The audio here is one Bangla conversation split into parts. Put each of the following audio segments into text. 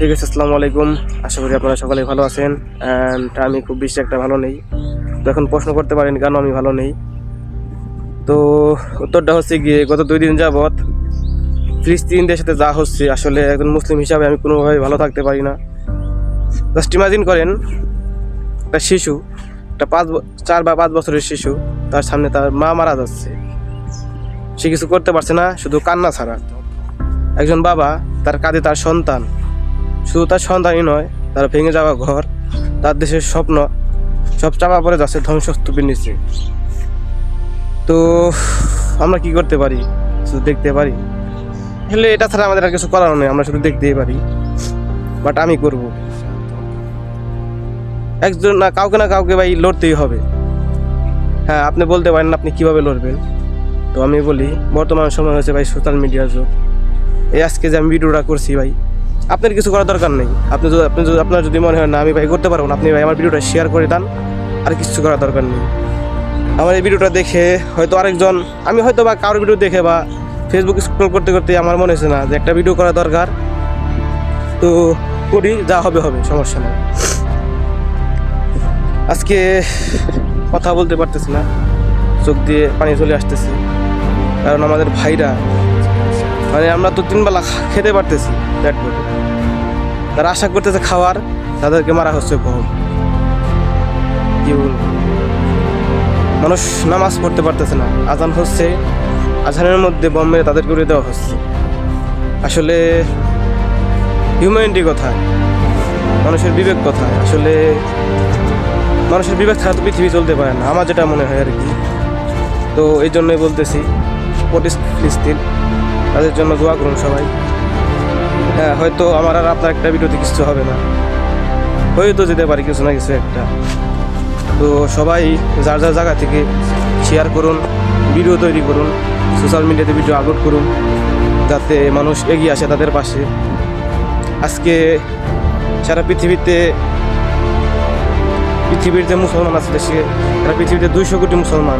ঠিক আছে, আসসালামু আলাইকুম। আশা করি আপনারা সকলে ভালো আছেন। অ্যান্ড আমি খুব বেশি একটা ভালো নেই। তো এখন প্রশ্ন করতে পারেন কেন আমি ভালো নেই। তো উত্তরটা হচ্ছে গিয়ে, গত দুই দিন যাবৎ ফিলিস্তিনদের সাথে যা হচ্ছে, আসলে একজন মুসলিম হিসাবে আমি কোনোভাবে ভালো থাকতে পারি না। জাস্ট ইমাজিন করেন, একটা শিশু, একটা পাঁচ চার বা পাঁচ বছরের শিশু, তার সামনে তার মা মারা যাচ্ছে। সে কিছু করতে পারছে না, শুধু কান্না ছাড়া। একজন বাবা, তার কাঁধে তার সন্তান। শুধু তার সন্তানই নয়, তার ভেঙে যাওয়া ঘর, তার দেশের স্বপ্ন, সব চাপা পড়ে যাচ্ছে ধ্বংসস্তূপের নিচে। তো আমরা কি করতে পারি? শুধু দেখতে পারি? আসলে এটা ছাড়া আমাদের আর কিছু করার নেই, আমরা শুধু দেখতেই পারি। বাট আমি করব। একজন না, কাউকে না কাউকে ভাই লড়তেই হবে। হ্যাঁ আপনি বলতে পারেন আপনি কীভাবে লড়বেন? তো আমি বলি, বর্তমান সময় হয়েছে ভাই সোশ্যাল মিডিয়ার যুগ। এই আজকে যে আমি ভিডিওটা করছি ভাই আপনার কিছু করার দরকার নেই। আপনি যদি আপনি যদি আপনার যদি মনে হয় না, আমি ভাই করতে পারব না, আপনি ভাই আমার ভিডিওটা শেয়ার করে দেন, আর কিছু করার দরকার নেই। আমার এই ভিডিওটা দেখে হয়তো আরেকজন আমি হয়তো বা কারোর ভিডিও দেখে বা ফেসবুক স্ক্রল করতে করতে আমার মনে হয়েছে না যে একটা ভিডিও করা দরকার। তো করি, যা হবে হবে, সমস্যা নেই। আজকে কথা বলতে পারতেছি না। চোখ দিয়ে পানি চলে আসতেছে। কারণ আমাদের ভাইরা মানে আমরা তো তিনবেলা খেতে পারতেছি। তারা আশা করতেছে খাওয়ার, তাদেরকে মারা হচ্ছে গম কি বলব মানুষ নামাজ পড়তে পারতেছে না। আজান হচ্ছে, আজানের মধ্যে বম মেরে তাদেরকে উড়িয়ে দেওয়া হচ্ছে। আসলে হিউম্যানিটি কথা মানুষের বিবেক কথা আসলে মানুষের বিবেক ছাড়া তো পৃথিবী চলতে পারে না। আমার যেটা মনে হয় আর কি। তো এই জন্যই বলতেছি ফিলিস্তিন তাদের জন্য দোয়া করুন সবাই। হ্যাঁ হয়তো আমার আর আপনার একটা ভিডিওতে কিছু হবে না। হয়তো যেতে পারি কিছু না কিছু একটা। তো সবাই যার যার জায়গা থেকে শেয়ার করুন ভিডিও তৈরি করুন সোশ্যাল মিডিয়াতে ভিডিও আপলোড করুন, যাতে মানুষ এগিয়ে আসে তাদের পাশে। আজকে সারা পৃথিবীতে, পৃথিবীর যে মুসলমান আছে দেশে সারা পৃথিবীতে দুইশো কোটি মুসলমান,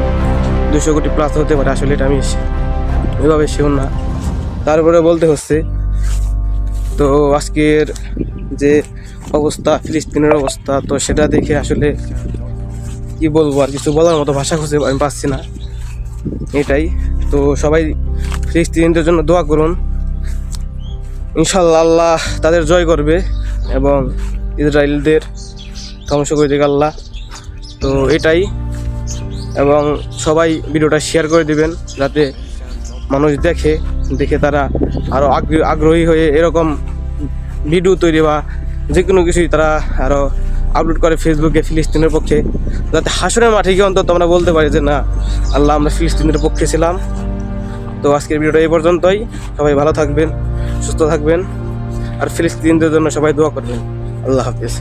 দুইশো কোটি প্লাস হতে পারে, আসলে এটা আমি এভাবে শিওর না। তারপরে বলতে হচ্ছে তো আজকের যে অবস্থা, ফিলিস্তিনের অবস্থা, তো সেটা দেখে আসলে কি বলব আর কিছু বলার মতো ভাষা খুঁজে আমি পাচ্ছি না। এটাই। তো সবাই ফিলিস্তিনদের জন্য দোয়া করুন। ইনশাল্লাহ আল্লাহ তাদের জয় করবে এবং ইসরায়েলদের ধ্বংস করে দেবে আল্লাহ। তো এটাই। এবং সবাই ভিডিওটা শেয়ার করে দিবেন যাতে মানুষ দেখে দেখে তারা আরও আগ্রহী হয়ে এরকম ভিডিও তৈরি বা যে কোনো কিছুই তারা আরও আপলোড করে ফেসবুকে ফিলিস্তিনের পক্ষে। যাতে হাসনের মাঠে গিয়ে অন্তত আমরা বলতে পারি যে, না, আল্লাহ, আমরা ফিলিস্তিনের পক্ষে ছিলাম। তো আজকের ভিডিওটা এই পর্যন্তই। সবাই ভালো থাকবেন, সুস্থ থাকবেন। আর ফিলিস্তিনদের জন্য সবাই দোয়া করবেন। আল্লাহ হাফিজ।